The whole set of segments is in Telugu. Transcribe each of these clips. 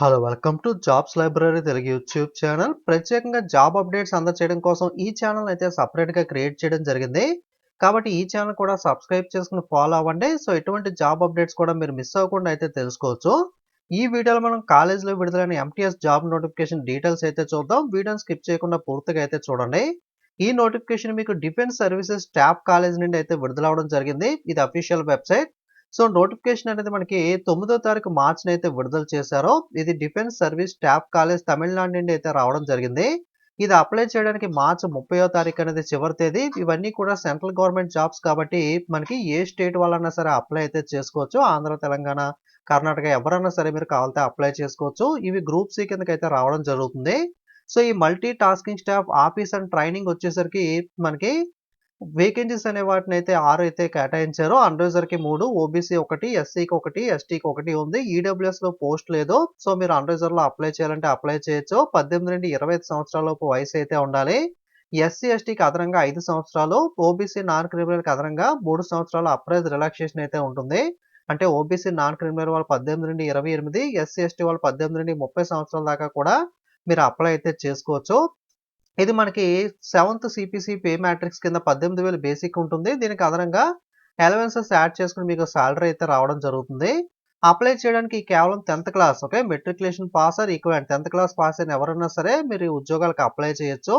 Hello welcome to jobs library Telugu YouTube channel ప్రత్యేకంగా జాబ్ అప్డేట్స్ అందచేయడం కోసం ఈ ఛానల్ అయితే సపరేట్గా క్రియేట్ చేయడం జరిగింది. కాబట్టి ఈ ఛానల్ కూడా సబ్స్క్రైబ్ చేసుకుని ఫాలో అవ్వండి. సో ఎటువంటి జాబ్ అప్డేట్స్ కూడా మీరు మిస్ అవ్వకుండా అయితే తెలుసుకోవచ్చు. ఈ వీడియోలో మనం కాలేజీలో విడుదలైన ఎంటీఎస్ జాబ్ నోటిఫికేషన్ డీటెయిల్స్ అయితే చూద్దాం. వీడియోని స్కిప్ చేయకుండా పూర్తిగా అయితే చూడండి. ఈ నోటిఫికేషన్ మీకు డిఫెన్స్ సర్వీసెస్ స్టాఫ్ కాలేజ్ నుండి అయితే విడుదలవడం జరిగింది. ఇది అఫీషియల్ వెబ్సైట్ సో నోటిఫికేషన్ అనేది మనకి తొమ్మిదో తారీఖు మార్చిని అయితే విడుదల చేశారో ఇది defence service staff college Tamil Nadu నుండి అయితే రావడం జరిగింది. ఇది అప్లై చేయడానికి మార్చి ముప్పయో తారీఖు అనేది చివరి తేదీ. ఇవన్నీ కూడా సెంట్రల్ గవర్నమెంట్ జాబ్స్ కాబట్టి మనకి ఏ స్టేట్ వాళ్ళన్నా సరే అప్లై అయితే చేసుకోవచ్చు. ఆంధ్ర తెలంగాణ కర్ణాటక ఎవరన్నా సరే మీరు కావాలంటే అప్లై చేసుకోవచ్చు. ఇవి గ్రూప్ సి కిందకి అయితే రావడం జరుగుతుంది. సో ఈ multi tasking staff office and training వచ్చేసరికి మనకి వేకెన్సీస్ అనే వాటిని అయితే ఆరు అయితే కేటాయించారు అన్రైజర్కి మూడు ఓబీసీ ఒకటి ఎస్సీకి ఒకటి ఎస్టీకి ఒకటి ఉంది. ఈడబ్ల్యూఎస్లో పోస్ట్ లేదు. సో మీరు అండర్జర్లో అప్లై చేయాలంటే అప్లై చేయొచ్చు. పద్దెనిమిది నుండి ఇరవై ఐదు సంవత్సరాల లోపు వయసు అయితే ఉండాలి. ఎస్సీ ఎస్టీకి అదనంగా ఐదు సంవత్సరాలు ఓబీసీ నాన్ క్రిమినల్కి అదనంగా మూడు సంవత్సరాల అప్రైజ్ రిలాక్సేషన్ అయితే ఉంటుంది. అంటే ఓబీసీ నాన్ క్రిమినల్ వాళ్ళు పద్దెనిమిది నుండి ఇరవై ఎనిమిది ఎస్సీ ఎస్టీ వాళ్ళు పద్దెనిమిది నుండి ముప్పై సంవత్సరాల దాకా కూడా మీరు అప్లై అయితే చేసుకోవచ్చు. ఇది మనకి సెవెంత్ సిపిసి పే మ్యాట్రిక్స్ కింద పద్దెనిమిది వేలు బేసిక్ ఉంటుంది. దీనికి అదనంగా అలవెన్సెస్ యాడ్ చేసుకుని మీకు సాలరీ అయితే రావడం జరుగుతుంది. అప్లై చేయడానికి కేవలం tenth class okay matriculation pass or equal tenth class pass అయిన ఎవరైనా సరే మీరు ఉద్యోగాలకు అప్లై చేయొచ్చు.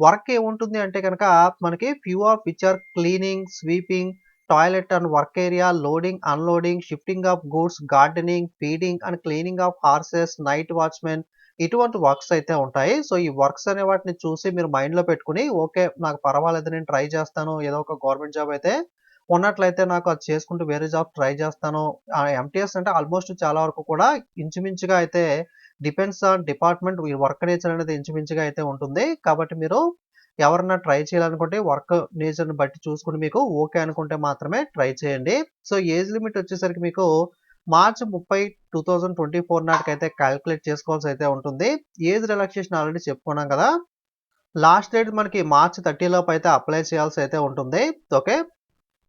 వర్క్ ఏముంటుంది అంటే కనుక మనకి few of which are cleaning sweeping toilet and work area loading unloading shifting of goods gardening feeding and cleaning of horses night watchmen ఇటువంటి వర్క్స్ అయితే ఉంటాయి. సో ఈ వర్క్స్ అనే వాటిని చూసి మీరు మైండ్లో పెట్టుకుని ఓకే నాకు పర్వాలేదు నేను ట్రై చేస్తాను. ఏదో ఒక గవర్నమెంట్ జాబ్ అయితే ఉన్నట్లయితే నాకు అది చేసుకుంటూ వేరే జాబ్ ట్రై చేస్తాను. ఎంటీఎస్ అంటే ఆల్మోస్ట్ చాలా వరకు కూడా ఇంచుమించుగా అయితే డిపెండ్స్ ఆన్ డిపార్ట్మెంట్ ఈ వర్క్ నేచర్ అనేది ఇంచుమించుగా అయితే ఉంటుంది. కాబట్టి మీరు ఎవరన్నా ట్రై చేయాలనుకుంటే వర్క్ నేచర్ని బట్టి చూసుకుని మీకు ఓకే అనుకుంటే మాత్రమే ట్రై చేయండి. సో ఏజ్ లిమిట్ వచ్చేసరికి మీకు మార్చి ముప్పై టూ థౌజండ్ ట్వంటీ ఫోర్ నాటికైతే క్యాలిక్యులేట్ చేసుకోవాల్సి అయితే ఉంటుంది. ఏజ్ రిలాక్సేషన్ ఆల్రెడీ చెప్పుకున్నాం కదా. లాస్ట్ డేట్ మనకి మార్చ్ థర్టీలోపు అయితే అప్లై చేయాల్సి అయితే ఉంటుంది. ఓకే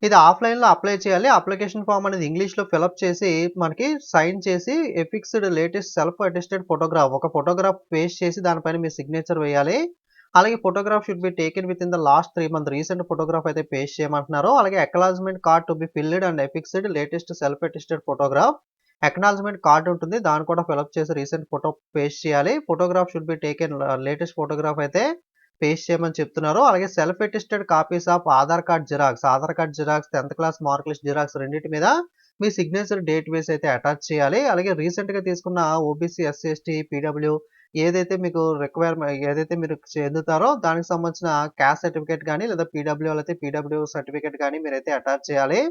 ఇది ఆఫ్లైన్లో అప్లై చేయాలి. అప్లికేషన్ ఫామ్ అనేది ఇంగ్లీష్లో ఫిలప్ చేసి మనకి సైన్ చేసి affixed latest self attested photograph ఒక ఫోటోగ్రాఫ్ పేస్ట్ చేసి దానిపైన మీ సిగ్నేచర్ వేయాలి. అలాగే photograph should be taken within the last three month recent photograph అయితే పేస్ట్ చేయమంటున్నారు. అలాగే acknowledgement card to be filled and affixed latest self attested photograph acknowledgement card ఉంటుంది. దాన్ని కూడా ఫిలప్ చేసి రీసెంట్ ఫోటో పేస్ట్ చేయాలి. Photograph should be taken latest photograph అయితే పేస్ట్ చేయమని చెప్తున్నారు. అలాగే self attested copies of Aadhaar card xerox Aadhaar card xerox tenth class mark list xerox రెండింటి మీద మీ సిగ్నేచర్ డేట్ వేస్ అయితే అటాచ్ చేయాలి. అలాగే రీసెంట్గా తీసుకున్న ఓబీసీ ఎస్సీ ఎస్టీ పీడబ్ల్యూ ఏదైతే మీకు రిక్వైర్మెంట్ ఏదైతే మీరు చెందుతారో దానికి సంబంధించిన క్యాస్ట్ సర్టిఫికేట్ కానీ లేదా పీడబ్ల్యూ అయితే పీడబ్ల్యూ సర్టిఫికేట్ కానీ మీరైతే అటాచ్ చేయాలి.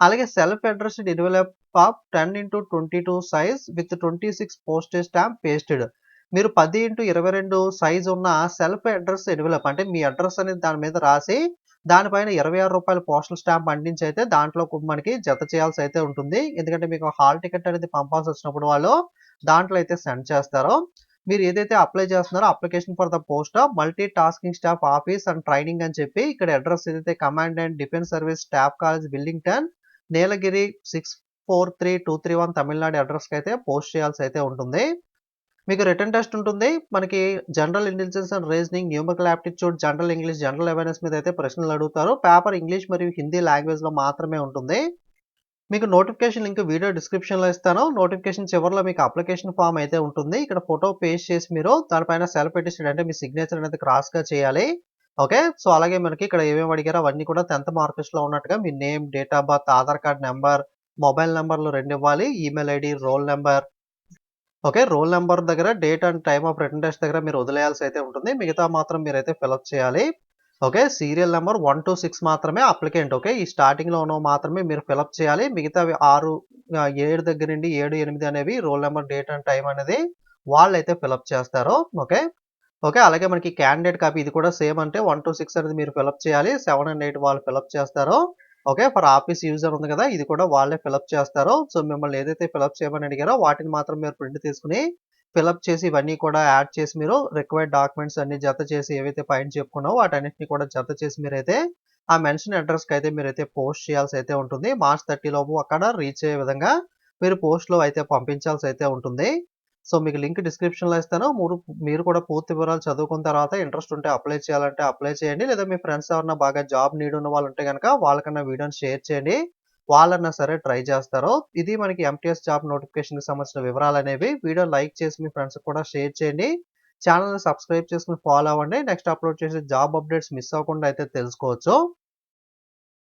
అలాగే self address develop of ten into twenty two size with twenty six postage stamp pasted మీరు పది ఇంటూ ఇరవై రెండు సైజ్ ఉన్న సెల్ఫ్ అడ్రస్ డెవలప్ అంటే మీ అడ్రస్ అనేది దాని మీద రాసి దానిపైన ఇరవై ఆరు రూపాయల పోస్టల్ స్టాంప్ అందించి అయితే దాంట్లో మనకి జత చేయాల్సి అయితే ఉంటుంది. ఎందుకంటే మీకు హాల్ టికెట్ అనేది పంపాల్సి వచ్చినప్పుడు వాళ్ళు దాంట్లో అయితే సెండ్ చేస్తారు. మీరు ఏదైతే అప్లై చేస్తున్నారో application for the post of multi tasking staff office and training అని చెప్పి ఇక్కడ అడ్రస్ ఏదైతే command and defence service staff college Wellington Nilgiri six four three two three one Tamil Nadu అడ్రస్కి అయితే పోస్ట్ చేయాల్సి అయితే ఉంటుంది. మీకు రిటర్న్ టెస్ట్ ఉంటుంది. మనకి general intelligence and reasoning numerical aptitude general English general awareness మీద అయితే ప్రశ్నలు అడుగుతారు. పేపర్ ఇంగ్లీష్ మరియు హిందీ లాంగ్వేజ్లో మాత్రమే ఉంటుంది. మీకు నోటిఫికేషన్ లింక్ వీడియో డిస్క్రిప్షన్లో ఇస్తాను. నోటిఫికేషన్ చివరిలో మీకు అప్లికేషన్ ఫామ్ అయితే ఉంటుంది. ఇక్కడ ఫోటో పేస్ట్ చేసి మీరు దానిపైన సెల్ఫ్ ఎడిషన్ అంటే మీ సిగ్నేచర్ అనేది క్రాస్గా చేయాలి. ఓకే సో అలాగే మనకి ఇక్కడ ఏమేమి అడిగారో అవన్నీ కూడా టెన్త్ మార్కెట్స్లో ఉన్నట్టుగా మీ name date of birth Aadhaar card number mobile నెంబర్లు రెండు ఇవ్వాలి. Email ID roll number okay roll number దగ్గర date and time of written test దగ్గర మీరు వదిలేయాల్సి అయితే ఉంటుంది. మిగతా మాత్రం మీరైతే ఫిలప్ చేయాలి. Okay? Serial number one to six మాత్రమే అప్లికెంట్ ఓకే? ఈ స్టార్టింగ్లో ఉన్న మాత్రమే మీరు ఫిలప్ చేయాలి. మిగతావి ఆరు ఏడు దగ్గర నుండి ఏడు ఎనిమిది అనేవి roll number date and time అనేది వాళ్ళు అయితే ఫిలప్ చేస్తారు ఓకే? ఓకే? అలాగే మనకి క్యాండిడేట్ కాపీ ఇది కూడా సేమ్ అంటే వన్ టు సిక్స్ అనేది మీరు ఫిలప్ చేయాలి. సెవెన్ అండ్ ఎయిట్ వాళ్ళు ఫిలప్ చేస్తారు ఓకే? ఫర్ ఆఫీస్ యూజర్ ఉంది కదా ఇది కూడా వాళ్ళే ఫిలప్ చేస్తారు. సో మిమ్మల్ని ఏదైతే ఫిలప్ చేయమని అడిగారో వాటిని మాత్రం మీరు ప్రింట్ తీసుకుని ఫిలప్ చేసి ఇవన్నీ కూడా యాడ్ చేసి మీరు రిక్వైర్డ్ డాక్యుమెంట్స్ అన్ని జత చేసి ఏవైతే పైన చెప్పుకున్నావో వాటన్నిటిని కూడా జత చేసి మీరైతే ఆ మెన్షన్ అడ్రస్కి అయితే మీరైతే పోస్ట్ చేయాల్సి అయితే ఉంటుంది మార్చ్ థర్టీ లోపు అక్కడ రీచ్ అయ్యే విధంగా మీరు పోస్ట్లో అయితే పంపించాల్సి అయితే ఉంటుంది సో, మీకు లింక్ డిస్క్రిప్షన్‌లో ఇస్తాను. మురు మీరు కూడా పూర్తి వివరాలు చదువుకున్న తర్వాత ఇంట్రెస్ట్ ఉంటే అప్లై చేయాలంటే అప్లై చేయండి. లేదా మీ ఫ్రెండ్స్ ఎవరన్నా బాగా జాబ్ నీడ్ ఉన్న వాళ్ళు ఉంటే గనక వాళ్ళకన్నా వీడియోని షేర్ చేయండి. వాళ్ళన్నా సరే ట్రై చేస్తారు. ఇది మనకి ఎంటీఎస్ జాబ్ నోటిఫికేషన్‌కి సంబంధించిన వివరాలు అనేవి వీడియో లైక్ చేసి మీ ఫ్రెండ్స్ కూడా షేర్ చేయండి. ఛానెల్‌ని సబ్స్క్రైబ్ చేసుకుని ఫాలో అవ్వండి. నెక్స్ట్ అప్‌లోడ్ చేసే జాబ్ అప్డేట్స్ మిస్ అవ్వకుండా అయితే తెలుసుకోవచ్చు.